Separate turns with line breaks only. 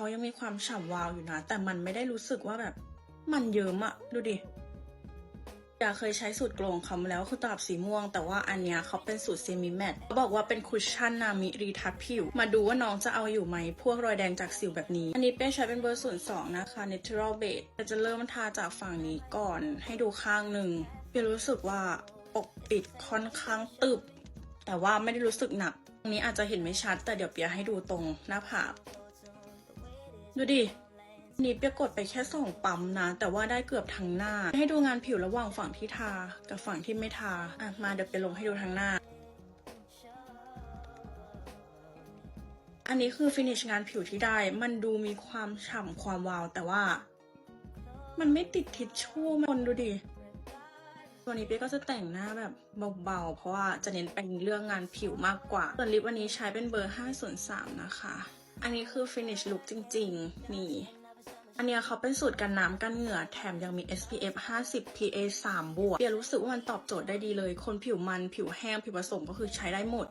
เขายังมีความฉ่ำวาวอยู่นะ แต่มันไม่ได้รู้สึกว่าแบบมันเยิ้มอะดูดิอยากเคยใช้สูตรโกลงเขามาแล้วคือตลับสีม่วง แต่ว่าอันเนี้ยเขาเป็นสูตรเซมิแมตเขาบอกว่าเป็นคุชชั่นนามิรีทัชผิว มาดูว่าน้องจะเอาอยู่ไหม พวกรอยแดงจากสิวแบบนี้ อันนี้เป้ใช้เป็นเบอร์ศูนย์สองนะคะ natural base แต่จะเริ่มทาจากฝั่งนี้ก่อนให้ดูข้างหนึ่งเป้รู้สึกว่าปกปิดค่อนข้างตึบ แต่ว่าไม่ได้รู้สึกหนักตรงนี้อาจจะเห็นไม่ชัด แต่เดี๋ยวเปียให้ดูตรงหน้าผาก ดูดินี่เปียกดไปแค่สองปั๊มนะ แต่ว่าได้เกือบทั้งหน้า ให้ดูงานผิวระหว่างฝั่งที่ทา กับฝั่งที่ไม่ทา อะ มาเดี๋ยวไปลงให้ดูทั้งหน้า อันนี้คือฟินิชงานผิวที่ได้ มันดูมีความฉ่ำความวาว แต่ว่า มันไม่ติดทิชชู่คนดูดิตัวนี้เปียก็จะแต่งหน้าแบบเบาๆ เพราะว่าจะเน้นเป็นเรื่องงานผิวมากกว่าส่วนลิปวันนี้ใช้เป็นเบอร์5ส่วน3นะคะ อันนี้คือ finish look จริง ๆ นี่ อันเนี้ยเขาเป็นสูตรกันน้ำกันเหงื่อแถมยังมี SPF 50 PA 3บวกเปียรู้สึกว่ามันตอบโจทย์ได้ดีเลย คนผิวมันผิวแห้งผิวผสมก็คือใช้ได้หมด